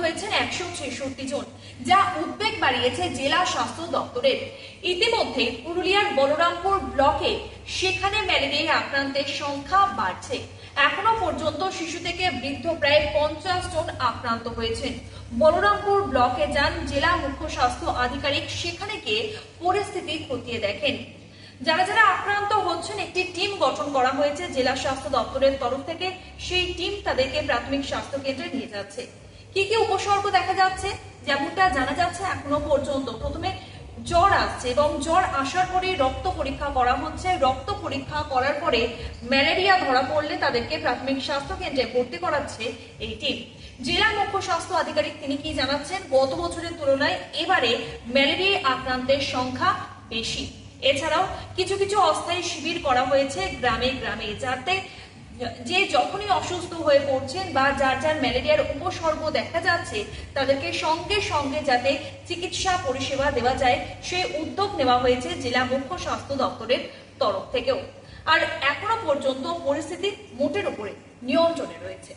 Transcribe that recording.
হয়েছেন একশো ছেষট্টি জন, যা উদ্বেগ বাড়িয়েছে জেলা স্বাস্থ্য দপ্তরের। ইতিমধ্যে পুরুলিয়ার বলরামপুর ব্লকে সেখানে ম্যালেরিয়ায় আক্রান্তের সংখ্যা বাড়ছে। এখনও পর্যন্ত শিশু থেকে বৃদ্ধ প্রায় পঞ্চাশ জন আক্রান্ত হয়েছেন। বলরামপুর ব্লকে যান জেলা মুখ্য স্বাস্থ্য আধিকারিক, সেখানে গিয়ে পরিস্থিতি খতিয়ে দেখেন। যারা যারা আক্রান্ত হচ্ছেন, একটি টিম গঠন করা হয়েছে জেলা স্বাস্থ্য দপ্তরের তরফ থেকে। সেই টিম তাদেরকে প্রাথমিক স্বাস্থ্য কেন্দ্রে নিয়ে যাচ্ছে। কি কি উপসর্গ দেখা যাচ্ছে? যেমনটা জানা যাচ্ছে এখনও পর্যন্ত। প্রথমে জ্বর আসছে এবং জ্বর আসার পরে রক্ত পরীক্ষা করা হচ্ছে। রক্ত পরীক্ষা করার পরে ম্যালেরিয়া ধরা পড়লে তাদেরকে প্রাথমিক স্বাস্থ্য কেন্দ্রে ভর্তি করাচ্ছে এই টিম। জেলা মুখ্য স্বাস্থ্য আধিকারিক তিনি কি জানাচ্ছেন? গত বছরের তুলনায় এবারে ম্যালেরিয়া আক্রান্তের সংখ্যা বেশি। এছাড়াও কিছু কিছু অস্থায়ী শিবির করা হয়েছে গ্রামে গ্রামে, যাতে যে যখনই অসুস্থ হয়ে পড়ছেন বা যার যার ম্যালেরিয়ার উপসর্গ দেখা যাচ্ছে, তাদেরকে সঙ্গে সঙ্গে যাতে চিকিৎসা পরিষেবা দেওয়া যায় সেই উদ্যোগ নেওয়া হয়েছে জেলা মুখ্য স্বাস্থ্য দপ্তরের তরফ থেকেও। আর এখনও পর্যন্ত পরিস্থিতি মোটের উপরে নিয়ন্ত্রণে রয়েছে।